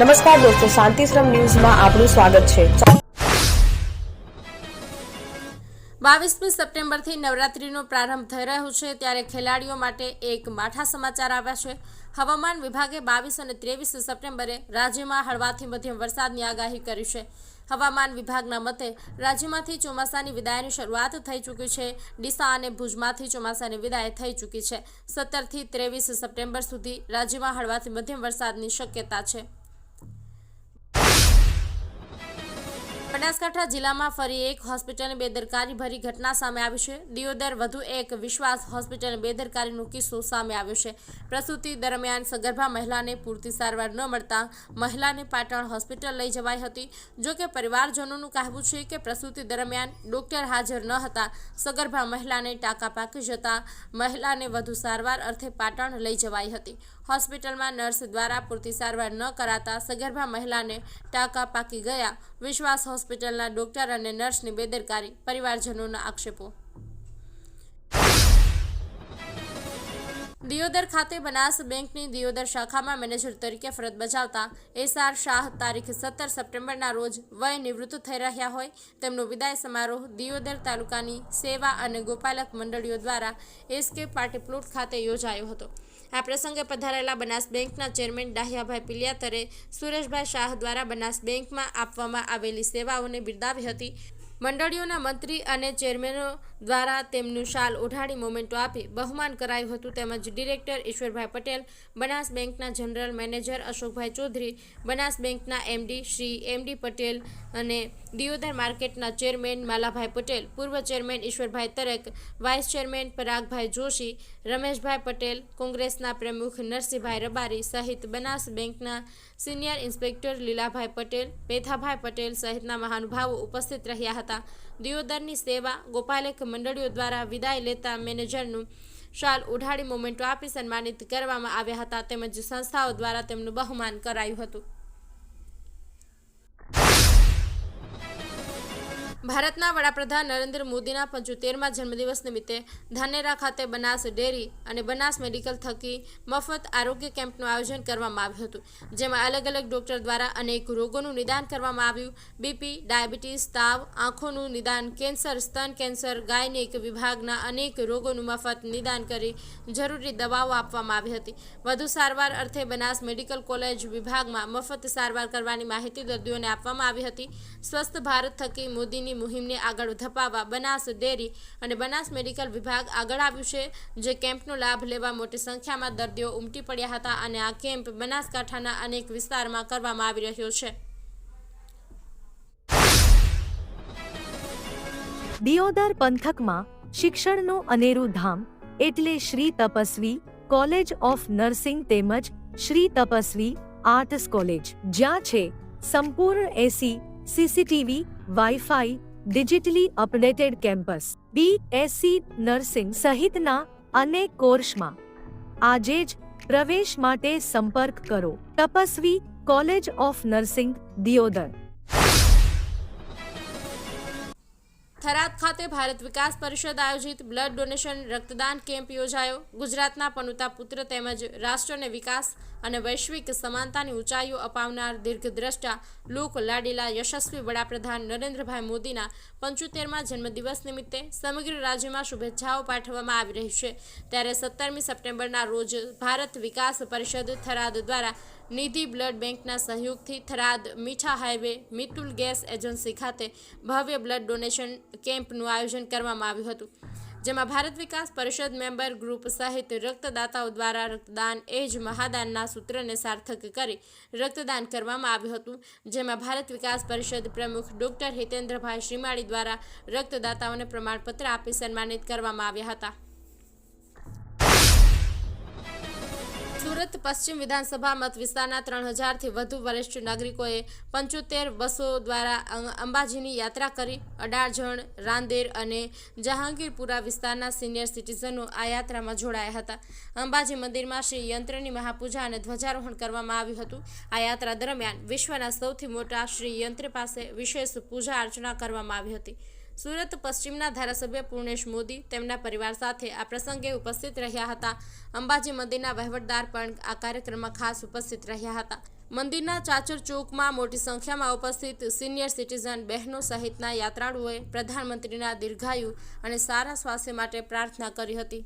નમસ્કાર દોસ્તો શાંતિશ્રમ ન્યૂઝમાં આપનું સ્વાગત છે. બાવીસમી સપ્ટેમ્બરથી નવરાત્રીનો પ્રારંભ થઈ રહ્યો છે, ત્યારે ખેલાડીઓ માટે એક માઠા સમાચાર આવ્યા છે. હવામાન વિભાગે બાવીસ અને ત્રેવીસ સપ્ટેમ્બરે રાજ્યમાં હળવાથી મધ્યમ વરસાદની આગાહી કરી છે. હવામાન વિભાગના મતે, રાજ્યમાંથી ચોમાસાની વિદાયની શરૂઆત થઈ ચૂકી છે. ડીસા અને ભુજમાંથી ચોમાસાની વિદાય થઈ ચૂકી છે. સત્તરથી ત્રેવીસ સપ્ટેમ્બર સુધી રાજ્યમાં હળવાથી મધ્યમ વરસાદની શક્યતા છે. બનાસકાંઠા જિલ્લામાં ફરી એક હોસ્પિટલની બેદરકારી ભરી ઘટના સામે આવી છે. દિયોદર વધુ એક વિશ્વાસ હોસ્પિટલની બેદરકારીનો કિસ્સો સામે આવ્યો છે. પ્રસૂતિ દરમિયાન સગર્ભા મહિલાને પૂરતી સારવાર ન મળતા મહિલાને પાટણ હોસ્પિટલ લઈ જવાઈ હતી. જોકે પરિવારજનોનું કહેવું છે કે પ્રસૂતિ દરમિયાન ડોક્ટર હાજર ન હતા. સગર્ભા મહિલાને ટાંકા પાકી જતા મહિલાને વધુ સારવાર અર્થે પાટણ લઈ જવાઈ હતી. હોસ્પિટલમાં નર્સ દ્વારા પૂરતી સારવાર ન કરાતા સગર્ભા મહિલાને ટાંકા પાકી ગયા. વિશ્વાસ હોસ્પિટલના ડોક્ટર અને નર્સની બેદરકારી, પરિવારજનોના આક્ષેપો દિયોદર ખાતે બનાસ બેંકની દિયોદર શાખામાં મેનેજર તરીકે ફરજ બજાવતા એસઆર શાહ તારીખ સત્તર સપ્ટેમ્બરના રોજ વય નિવૃત્ત થઈ રહ્યા હોય. તેમનો વિદાય સમારોહ દિયોદર તાલુકાની સેવા અને ગોપાલક મંડળીઓ દ્વારા એસકે પાર્ટી પ્લોટ ખાતે યોજાયો હતો. આ પ્રસંગે પધારેલા બનાસ બેંકના ચેરમેન ડાહ્યાભાઈ પિલિયાતરે સુરેશભાઈ શાહ દ્વારા બનાસ બેંકમાં આપવામાં આવેલી સેવાઓને બિરદાવી હતી. મંડળીઓના મંત્રી અને ચેરમેનો દ્વારા તેમનું શાલ ઓઢાડી મોમેન્ટો આપી બહુમાન કરાયું હતું. તેમજ ડિરેક્ટર ઈશ્વરભાઈ પટેલ, બનાસ બેંકના જનરલ મેનેજર અશોકભાઈ ચૌધરી, બનાસ બેંકના એમડી શ્રી એમડી પટેલ અને દિયોદર માર્કેટના ચેરમેન માલાભાઈ પટેલ, પૂર્વ chairman Ishwarbhai Tarak, vice chairman Paragbhai Joshi, Rameshbhai Patel, કોંગ્રેસના પ્રમુખ નરસિંહભાઈ રબારી સહિત બનાસ બેંકના સિનિયર ઇન્સ્પેક્ટર લીલાભાઈ પટેલ, પેથાભાઈ પટેલ સહિતના મહાનુભાવો ઉપસ્થિત રહ્યા હતા. દિયોદરની સેવા ગોપાલક મંડળીઓ દ્વારા વિદાય લેતા મેનેજરનું શાલ ઉઢાડી મોમેન્ટો આપી સન્માનિત કરવામાં આવ્યા હતા. તેમજ સંસ્થાઓ દ્વારા તેમનું બહુમાન કરાયું હતું. ભારતના વડાપ્રધાન નરેન્દ્ર મોદીના પંચોતેરમાં જન્મદિવસ નિમિત્તે ધાનેરા ખાતે બનાસ ડેરી અને બનાસ મેડિકલ થકી મફત આરોગ્ય કેમ્પનું આયોજન કરવામાં આવ્યું હતું, જેમાં અલગ અલગ ડોક્ટર દ્વારા અનેક રોગોનું નિદાન કરવામાં આવ્યું. બીપી, ડાયાબિટીસ, તાવ, આંખોનું નિદાન, કેન્સર, સ્તન કેન્સર, ગાયનિક વિભાગના અનેક રોગોનું મફત નિદાન કરી જરૂરી દવાઓ આપવામાં આવી હતી. વધુ સારવાર અર્થે બનાસ મેડિકલ કોલેજ વિભાગમાં મફત સારવાર કરવાની માહિતી દર્દીઓને આપવામાં આવી હતી. સ્વસ્થ ભારત થકી મોદીની મુહિમને આગળ ધપાવવા બનાસ ડેરી અને બનાસ મેડિકલ વિભાગ આગળ આવ્યું છે, જે કેમ્પનો લાભ લેવા મોટી સંખ્યામાં દર્દીઓ ઉમટી પડ્યા હતા અને આ કેમ્પ બનાસકાંઠાના અનેક વિસ્તારમાં કરવામાં આવી રહ્યો છે. દિયોદર પંથકમાં શિક્ષણનું અનેરું ધામ એટલે Shri Tapasvi college of nursing તેમજ શ્રી તપસ્વી આર્ટસ કોલેજ, જ્યાં છે સંપૂર્ણ AC, CCTV, wifi digitally updated campus B SC nursing સહિતના અનેક કોર્સમાં આજે જ પ્રવેશ માટે સંપર્ક કરો. Tapasvi college of nursing, Deodar. Tharad ખાતે ભારત વિકાસ પરિષદ આયોજિત બ્લડ ડોનેશન રક્તદાન કેમ્પ યોજાયો. ગુજરાતના પનુતા પુત્ર તેમજ રાષ્ટ્રને વિકાસ અને વૈશ્વિક સમાનતાની ઊંચાઈઓ અપાવનાર દીર્ઘદ્રષ્ટા લોક લાડીલા યશસ્વી વડાપ્રધાન નરેન્દ્રભાઈ મોદીના પંચોતેરમાં જન્મદિવસ નિમિત્તે સમગ્ર રાજ્યમાં શુભેચ્છાઓ પાઠવવામાં આવી રહી છે. ત્યારે સત્તરમી સપ્ટેમ્બરના રોજ ભારત વિકાસ પરિષદ થરાદ દ્વારા નિધિ બ્લડ બેંકના સહયોગથી થરાદ મીઠા હાઈવે મિતુલ ગેસ એજન્સી ખાતે ભવ્ય બ્લડ ડોનેશન કેમ્પનું આયોજન કરવામાં આવ્યું હતું. જેમાં ભારત વિકાસ પરિષદ મેમ્બર ગ્રુપ સહિત રક્તદાતાઓ દ્વારા રક્તદાન એ જ મહાદાનના સૂત્રને સાર્થક કરી રક્તદાન કરવામાં આવ્યું હતું, જેમાં ભારત વિકાસ પરિષદ પ્રમુખ ડોક્ટર હિતેન્દ્રભાઈ શ્રીમાળી દ્વારા રક્તદાતાઓને પ્રમાણપત્ર આપી સન્માનિત કરવામાં આવ્યા હતા. સુરત પશ્ચિમ વિધાનસભા મત વિસ્તારના ત્રણ હજારથી વધુ વરિષ્ઠ નાગરિકોએ પંચોતેર બસો દ્વારા અંબાજીની યાત્રા કરી. અડાજણ, રાંદેર અને જહાંગીરપુરા વિસ્તારના સિનિયર સિટીઝનો આ યાત્રામાં જોડાયા હતા. અંબાજી મંદિરમાં શ્રી યંત્રની મહાપૂજા અને ધ્વજારોહણ કરવામાં આવ્યું હતું. આ યાત્રા દરમિયાન વિશ્વના સૌથી મોટા શ્રી યંત્ર પાસે વિશેષ પૂજા અર્ચના કરવામાં આવી હતી. સુરત પશ્ચિમના ધારાસભ્ય પૂર્ણેશ મોદી તેમના પરિવાર સાથે આ પ્રસંગે ઉપસ્થિત રહ્યા હતા. અંબાજી મંદિરના વહીવટદાર પણ આ કાર્યક્રમમાં ખાસ ઉપસ્થિત રહ્યા હતા. મંદિરના ચાચર ચોકમાં મોટી સંખ્યામાં ઉપસ્થિત સિનિયર સિટીઝન બહેનો સહિતના યાત્રાળુઓએ પ્રધાનમંત્રીના દીર્ઘાયુ અને સારા સ્વાસ્થ્ય માટે પ્રાર્થના કરી હતી.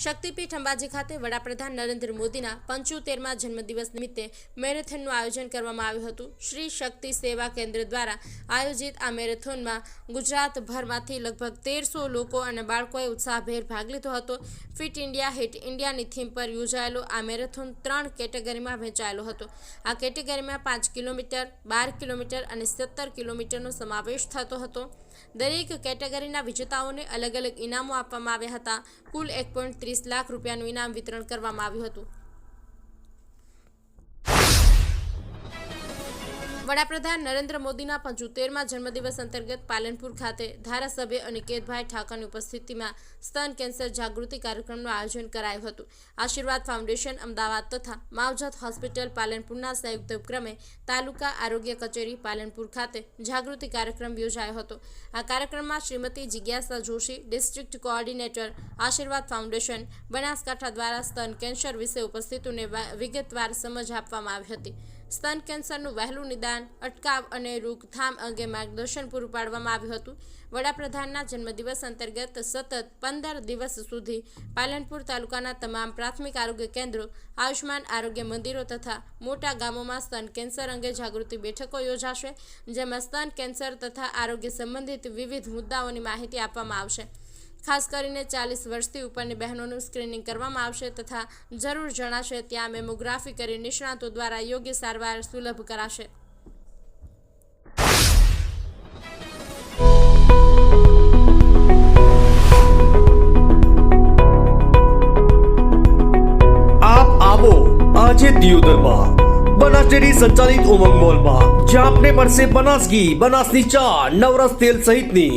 શક્તિપીઠ અંબાજી ખાતે વડાપ્રધાન નરેન્દ્ર મોદીના પંચોતેરમાં જન્મદિવસ નિમિત્તે મેરેથોનનું આયોજન કરવામાં આવ્યું હતું. શ્રી શક્તિ સેવા કેન્દ્ર દ્વારા આયોજિત આ મેરેથોનમાં ગુજરાતભરમાંથી લગભગ તેરસો લોકો અને બાળકોએ ઉત્સાહભેર ભાગ લીધો હતો. ફિટ ઇન્ડિયા હિટ ઇન્ડિયાની થીમ પર યોજાયેલો આ મેરેથોન ત્રણ કેટેગરીમાં વહેંચાયેલો હતો. આ કેટેગરીમાં પાંચ કિલોમીટર, બાર કિલોમીટર અને સત્તર કિલોમીટરનો સમાવેશ થતો હતો. દરેક કેટેગરીના વિજેતાઓને અલગ અલગ ઇનામો આપવામાં આવ્યા હતા. કુલ એક પોઈન્ટ ત્રીસ લાખ રૂપિયાનું ઇનામ વિતરણ કરવામાં આવ્યું હતું. વડાપ્રધાન નરેન્દ્ર મોદીના પંચોતેરમાં જન્મદિવસ અંતર્ગત પાલનપુર ખાતે ધારાસભ્ય અનિકેતભાઈ ઠાકરની ઉપસ્થિતિમાં સ્તન કેન્સર જાગૃતિ કાર્યક્રમનું આયોજન કરાયું હતું. આશીર્વાદ ફાઉન્ડેશન અમદાવાદ તથા માવજત હોસ્પિટલ પાલનપુરના સંયુક્ત ઉપક્રમે તાલુકા આરોગ્ય કચેરી પાલનપુર ખાતે જાગૃતિ કાર્યક્રમ યોજાયો હતો. આ કાર્યક્રમમાં શ્રીમતી જિજ્ઞાસા Joshi, district coordinator Ashirwad foundation, Banaskantha દ્વારા સ્તન કેન્સર વિશે ઉપસ્થિતોને વિગતવાર સમજ આપવામાં આવી હતી. સ્તન કેન્સરનું વહેલું નિદાન, અટકાવ અને રોકથામ અંગે માર્ગદર્શન પૂરું પાડવામાં આવ્યું હતું. વડાપ્રધાનના જન્મદિવસ અંતર્ગત સતત પંદર દિવસ સુધી પાલનપુર તાલુકાના તમામ પ્રાથમિક આરોગ્ય કેન્દ્રો આયુષ્માન આરોગ્ય મંદિરો તથા મોટા ગામોમાં સ્તન કેન્સર અંગે જાગૃતિ બેઠકો યોજાશે, જેમાં સ્તન કેન્સર તથા આરોગ્ય સંબંધિત વિવિધ મુદ્દાઓની માહિતી આપવામાં આવશે. ખાસ કરીને ચાલીસ વર્ષથી ઉપરની બહેનોનું સ્ક્રીનિંગ કરવામાં આવશે તથા જરૂર જણાશે ત્યાં મેમોગ્રાફી કરી નિષ્ણાતો દ્વારા યોગ્ય સારવાર સુલભ કરાશે. સંચાલિત ઉમંગ મોલમાં. જ્યાં આપને મળશે બનાસ ઘી બનાસની ચા, નવરસ તેલ સહિતની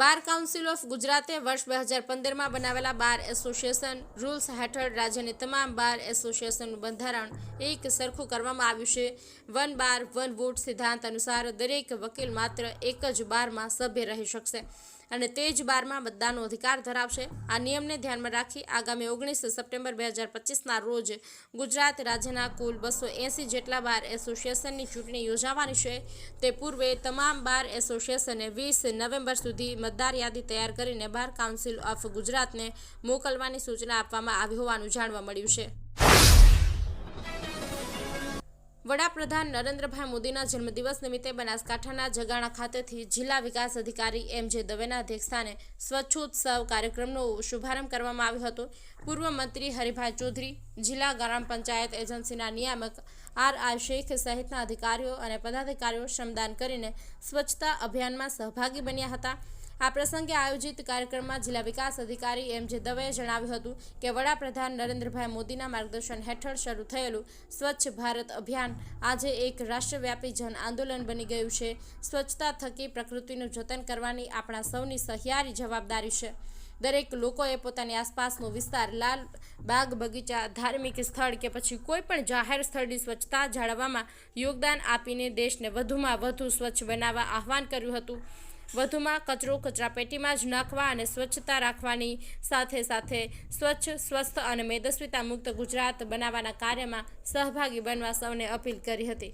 બાર કાઉન્સિલ ઓફ ગુજરાતે વર્ષ બે હજાર પંદરમાં બનાવેલા બાર એસોસિએશન રૂલ્સ હેઠળ રાજ્યની તમામ બાર એસોસિએશનનું બંધારણ એક સરખું કરવામાં આવ્યું છે. વન બાર, વન વોટ સિદ્ધાંત અનુસાર દરેક વકીલ માત્ર એક જ બારમાં સભ્ય રહી શકશે. અને તે જ બારમાં મતદાનનો અધિકાર ધરાવશે. આ નિયમને ધ્યાનમાં રાખી આગામી ઓગણીસ સપ્ટેમ્બર બે હજાર પચીસના રોજ ગુજરાત રાજ્યના કુલ બસો એંસી જેટલા બાર એસોસિએશનની ચૂંટણી યોજાવાની છે. તે પૂર્વે તમામ બાર એસોસિએશને વીસ નવેમ્બર સુધી મતદાર યાદી તૈયાર કરીને બાર કાઉન્સિલ ઓફ ગુજરાતને મોકલવાની સૂચના આપવામાં આવી હોવાનું જાણવા મળ્યું છે. વડાપ્રધાન નરેન્દ્રભાઈ મોદીના જન્મદિવસ નિમિત્તે બનાસકાંઠાના જગાણા ખાતેથી જિલ્લા વિકાસ અધિકારી એમ જે દવેના અધ્યક્ષસ્થાને સ્વચ્છોત્સવ કાર્યક્રમનો શુભારંભ કરવામાં આવ્યો હતો. પૂર્વ મંત્રી હરિભાઈ ચૌધરી, જિલ્લા ગ્રામ પંચાયત એજન્સીના નિયામક આર આર શેખ સહિતના અધિકારીઓ અને પદાધિકારીઓ શ્રમદાન કરીને સ્વચ્છતા અભિયાનમાં સહભાગી બન્યા હતા. આ પ્રસંગે આયોજિત કાર્યક્રમમાં જિલ્લા વિકાસ અધિકારી એમ જે દવેએ જણાવ્યું હતું કે વડાપ્રધાન નરેન્દ્રભાઈ મોદીના માર્ગદર્શન હેઠળ શરૂ થયેલું સ્વચ્છ ભારત અભિયાન આજે એક રાષ્ટ્રવ્યાપી જન આંદોલન બની ગયું છે. સ્વચ્છતા થકી પ્રકૃતિનું જતન કરવાની આપણા સૌની સહિયારી જવાબદારી છે. દરેક લોકોએ પોતાની આસપાસનો વિસ્તાર, લાલ બાગ બગીચા, ધાર્મિક સ્થળ કે પછી કોઈ પણ જાહેર સ્થળની સ્વચ્છતા જાળવવામાં યોગદાન આપીને દેશને વધુમાં વધુ સ્વચ્છ બનાવવા આહવાન કર્યું હતું. વધુમાં કચરો કચરાપેટીમાં જ નાખવા અને સ્વચ્છતા રાખવાની સાથે સાથે સ્વચ્છ, સ્વસ્થ અને મેદસ્વીતા મુક્ત ગુજરાત બનાવવાના કાર્યમાં સહભાગી બનવા સૌને અપીલ કરી હતી.